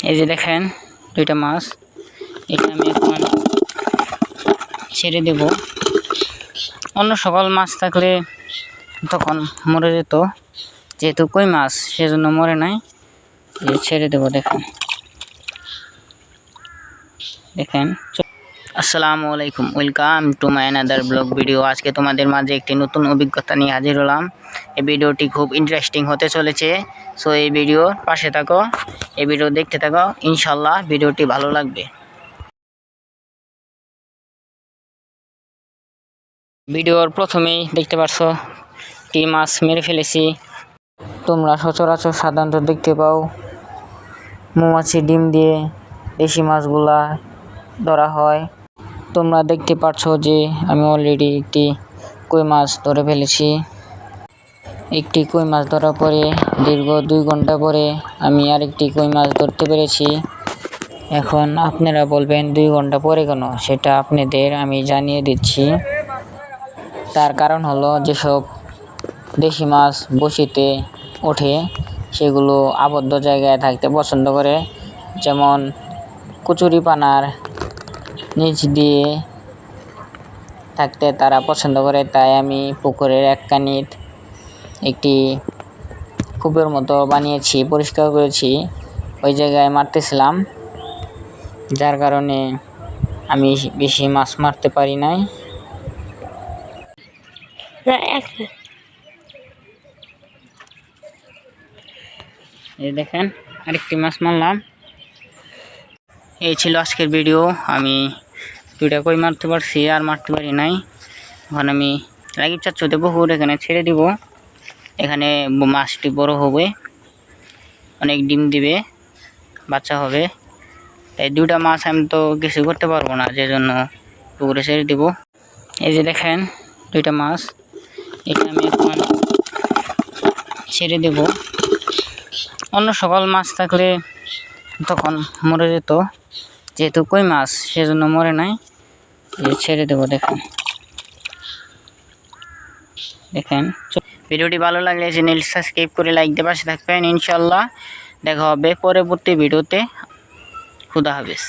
এই যে দেখেন, দুইটা মাছ। এটা আমি এখন ছেড়ে দেব। অন্য সকল মাছ থাকলে তখন মরে যেত। যেহেতু কই মাছ, সেজন্য মরে নাই। ছেড়ে দেব, দেখেন। দেখেন আসসালামু আলাইকুম, welcome to my another blog video আজকে তোমাদের মাঝে একটি নতুন অভিজ্ঞতা নিয়ে হাজির হলাম। এই ভিডিওটি খুব ইন্টারেস্টিং হতে চলেছে। সো এই ভিডিওর পাশে থাকো। এই ভিডিও দেখতে থাকো, ইনশাল্লাহ ভিডিওটি ভালো লাগবে। ভিডিওর প্রথমেই দেখতে পারছ টি মাছ মেরে ফেলেছি। তোমরা সচরাচর সাধারণত দেখতে পাও, মৌমাছি ডিম দিয়ে দেশি মাছগুলা ধরা হয়। তোমরা দেখতে পাচ্ছ যে আমি অলরেডি একটি কই মাছ ধরে ফেলেছি। একটি কই মাছ ধরার পরে দীর্ঘ দুই ঘণ্টা পরে আমি আরেকটি কই মাছ ধরতে পেরেছি। এখন আপনারা বলবেন, দুই ঘণ্টা পরে কেন? সেটা আপনাদের আমি জানিয়ে দিচ্ছি। তার কারণ হলো, যেসব দেশি মাছ বসিতে ওঠে, সেগুলো আবদ্ধ জায়গায় থাকতে পছন্দ করে। যেমন কচুরি পানার নিচ দিয়ে থাকতে তারা পছন্দ করে, তাই আমি পুকুরের এক কানিত একটি কূপের মতো বানিয়েছি পরিষ্কার করেছি। ওই জায়গায় মারতেছিলাম। যার কারণে আমি বেশি মাছ মারতে পারি নাই। এই দেখেন আরেকটি মাছ মারলাম। এই ছিল আজকের ভিডিও। আমি দুইটা কই মারতে পারছি আর মারতে পারি নাই। এখন আমি রাগিব চাচ্ছতে পুকুর এখানে ছেড়ে দিব। এখানে মাছটি বড় হবে। অনেক ডিম দিবে, বাচ্চা হবে। এই দুটা মাছ আমি তো কিছু করতে পারব না যে জন্য পুকুরে ছেড়ে দিব। এই যে দেখেন, দুইটা মাছ। এটা আমি এখন ছেড়ে দেব। অন্য সকল মাছ থাকলে তখন মরে যেত। যেহেতু কই মাছ, সেজন্য মরে নাই। ছেড়ে দেবো, দেখেন। দেখেন ভিডিওটি ভালো লাগলে চ্যানেল সাবস্ক্রাইব করে লাইক দিয়ে পাশে থাকবেন। ইনশাল্লাহ দেখা হবে পরবর্তী ভিডিওতে। খুদা হাফেজ।